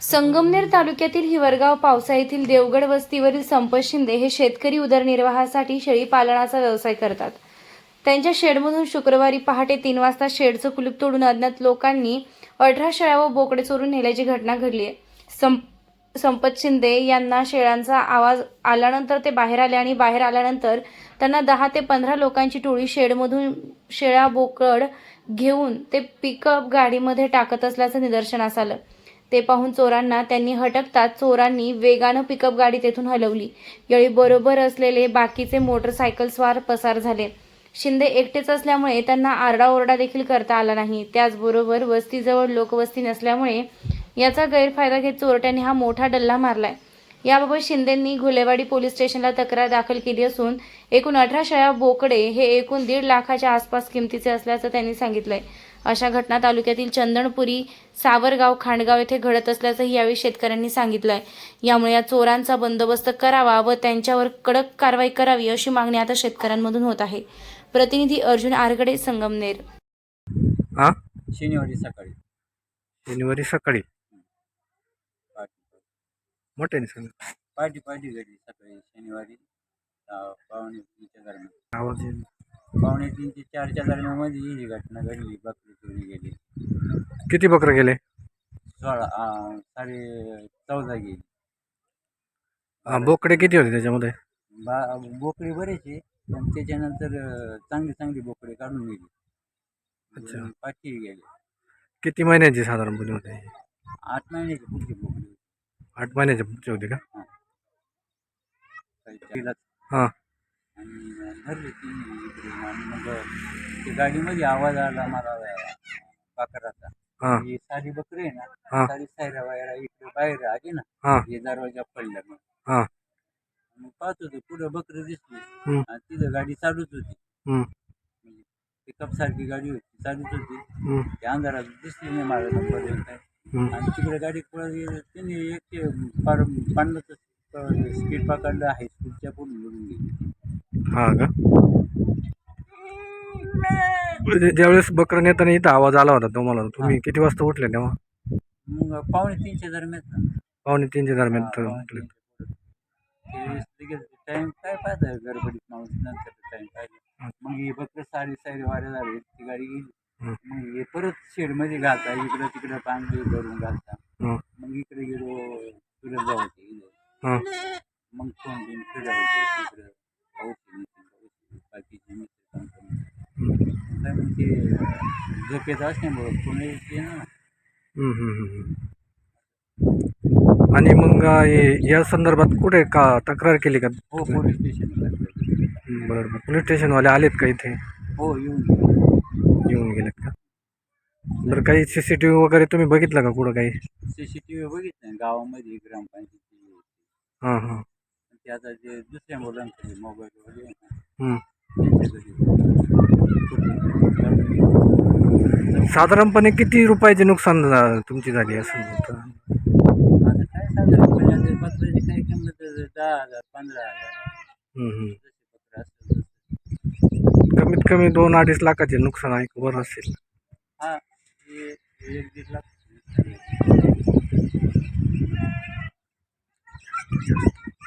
संगमनेर तालुक्यातील हिवरगाव पावसा येथील देवगड वस्तीवरील संपत शिंदे हे शेतकरी उदरनिर्वाहासाठी शेळी पालनाचा व्यवसाय करतात. त्यांच्या शेडमधून शुक्रवारी पहाटे तीन वाजता शेडचं कुलूप तोडून अज्ञात लोकांनी अठरा शेळ्या व बोकडे चोरून नेल्याची घटना घडली आहे. संप संपत शिंदे यांना शेळ्यांचा आवाज आल्यानंतर ते बाहेर आले आणि बाहेर आल्यानंतर त्यांना दहा ते पंधरा लोकांची टोळी शेडमधून शेळ्या बोकड घेऊन ते पिकअप गाडीमध्ये टाकत असल्याचं निदर्शनास आलं. ते पाहून चोरांना त्यांनी हटकताच चोरांनी वेगानं पिकअप गाडी तेथून हलवली. यावेळी बरोबर असलेले बाकीचे मोटरसायकलस्वार पसार झाले. शिंदे एकटेच असल्यामुळे त्यांना आरडाओरडा देखील करता आला नाही. त्याचबरोबर वस्तीजवळ लोकवस्ती नसल्यामुळे याचा गैरफायदा घेत चोरट्यांनी हा मोठा डल्ला मारलाय. याबाबत शिंदेंनी घुलेवाडी पोलीस स्टेशनला तक्रार दाखल केली असून एकूण अठरा शेळ्या बोकडे हे एकूण दीड लाखाच्या आसपास किमतीचे असल्याचं त्यांनी सांगितलंय. अशा घटना तालुक्यातील चंदणपुरी सावरगाव खांडगाव येथे घडत असल्याचंही यावेळी शेतकऱ्यांनी सांगितलंय. यामुळे या चोरांचा बंदोबस्त करावा व त्यांच्यावर कडक कारवाई करावी अशी मागणी आता शेतकऱ्यांमधून होत आहे. प्रतिनिधी अर्जुन आरगडे संगमनेर. हा शनिवारी सकाळी. शनिवारी सकाळी? पार्टी. मोठ्याने सांगा पार्टी पार्टी घडली सकाळी शनिवारी. अं, पावणे तीनच्या दरम्यान. आवाज येईल. पावणे तीन ते चारच्या दरम्यानमध्ये ही घटना घडली बकरी चोरी गेली. किती बकरं गेले? सोळा अं, साडे चौदा गेली. बोकडे किती होते त्याच्यामध्ये? बा बोकडे बरेचसे पण त्याच्यानंतर अं, चांगली चांगली बोकडे काढून गेली. अच्छा. पाठी गेली. किती महिन्याचे साधारणपणे होते? आठ महिन्याची पुढची बोकडी आठ महिन्याचे पुढचे होते का? तिला हां. आणि धरले ती इकडे आणि मग ते गाडीमध्ये आवाज आला मला पाकराचा हां. ही सारी बकरी आहे हा. ना सारी सायरा वायरा इकडे बाहेर आली ना हां. दरवाजा पडला मग. हां. मग पाहत होतो पुढं बकरी दिसली. हम्म. आणि तिथं गाडी चालूच होती. हम्म, म्हणजे पिकअप सारखी गाडी होती चालूच होती. हम्म, त्या अंधारात दिसली नाही मला नंबर एक काय. हम्म. आणि तिकडे गाडी पळत गेली त्यांनी एक फार पन्नास स्पीड पकडलं हायस्कूलच्या पुढे निघून गेली. हा का? म्हणजे ज्यावेळेस बकरं नेताना इथं आवाज आला होता तुम्हाला तुम्ही किती वाजता उठले तेव्हा? मग पावणे तीनच्या दरम्यान पावणे तीनच्या दरम्यान तर उठले. टाइम काय पाहता गडबडीत माणूस नंतर टाइम पाहिजे मग हे फक्त सारी सारी वाऱ्या झाली ती गाडी गेली. मग हे परत शेडमध्ये घालता इकडं तिकडं पाणी भरून घालता. मग इकडे गेलो फिरत जाऊ. मग फोन बिन तिकडं. पाऊस काम झोपेत असल्यामुळं येते ना। हम्म, हम्म, हम्म. आणि मग या संदर्भात कुठे का तक्रार केली का? हो पोलीस स्टेशनला बरं बरं. पोलीस स्टेशनवाले आलेत का इथे? हो येऊन. येऊन गेलेत का? बरं काही सी सी टी व्ही वगैरे तुम्ही बघितलं का कुठं काही? सीसीटीव्ही बघितलं गावामध्ये ग्रामपंचायतीची हाँ हाँ. ते आता जे दुसऱ्या मुलांकडे मोबाईल वगैरे हम्म. त्यांच्याकडे साधारणपणे किती रुपयाचे नुकसान झा- तुमची झाली असं आता काय साधारणपणे आता पत्राची काय किंमत आहे? दहा हजार पंधरा हजार पत्र असतात तसे. कमीत कमी दोन अडीच लाखाचे नुकसान आहे बरं असेल हा हे एक दीड लाख